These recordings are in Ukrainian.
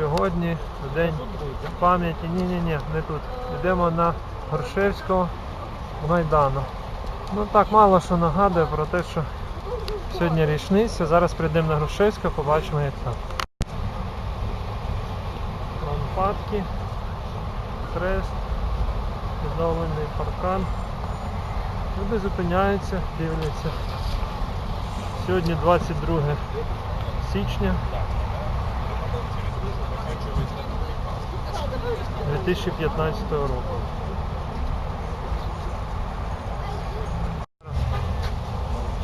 Сьогодні в день пам'яті. Ні, ні, ні, не тут. Йдемо на Горшевського Майдану. Ну так мало що нагадує про те, що сьогодні річниця. Зараз прийдемо на Грушевського, побачимо як там. Лампадки, хрест, відновлений паркан. Люди зупиняються, дивляться. Сьогодні 22 січня 2015 року.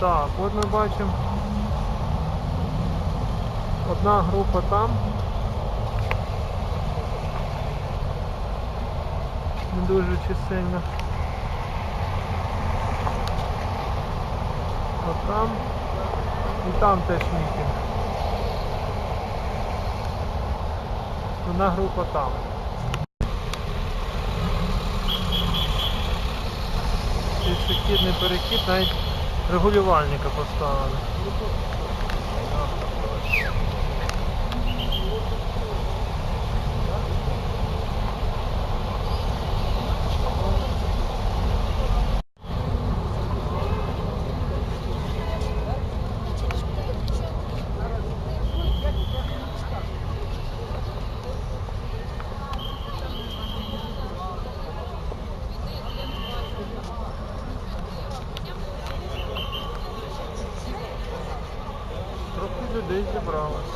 Так, от ми бачимо. Одна група там. Не дуже чисельна. А там і там теж мітинг. Одна група там. Пішохідний перехід навіть регулювальника поставили. Людей зібралось.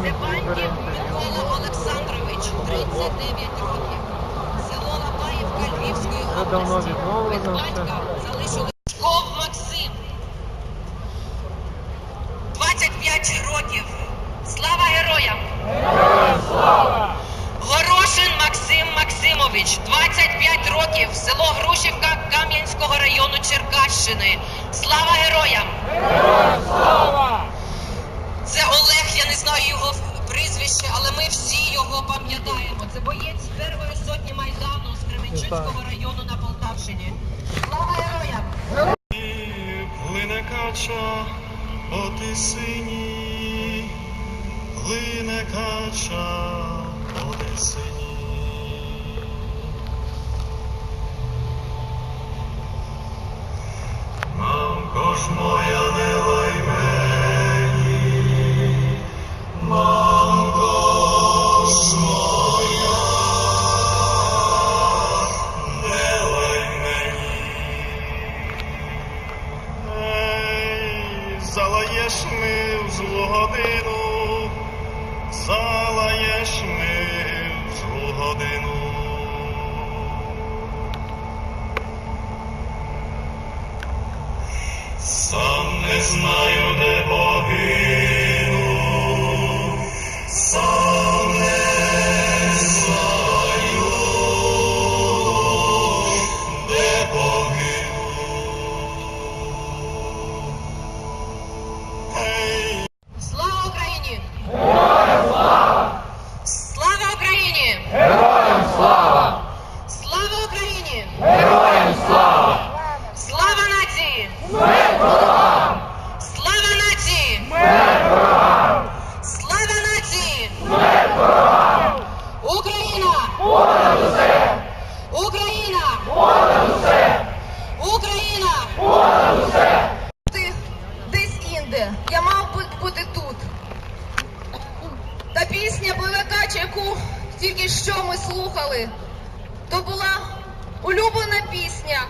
Степанків Бере. Микола Олександрович, 39 років. Село Лапаївка Львівської області. все. батька залишили Шков Максим. 25 років. Слава героям! Горошин Максим Максимович, 25 років, село Грушівка Кам'янського району Черкащини. Слава героям! З району на Полтавщині. Слава героям! Глине кача по тисині, глине кача оти тисині. Слава Україні! Слава Україні! Тільки що ми слухали, то була улюблена пісня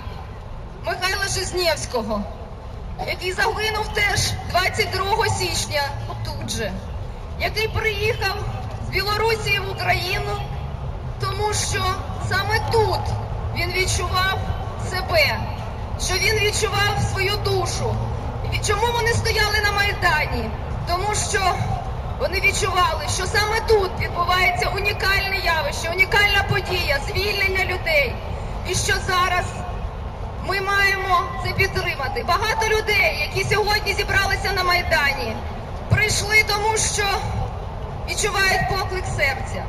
Михайла Жизнєвського, який загинув теж 22 січня тут же, який приїхав з Білорусі в Україну, тому що саме тут він відчував себе, що він відчував свою душу. І Чому вони стояли на Майдані? Тому що вони відчували, що саме тут відбувається унікальне явище, унікальна подія, звільнення людей. І що зараз ми маємо це підтримати. Багато людей, які сьогодні зібралися на Майдані, прийшли тому, що відчувають поклик серця.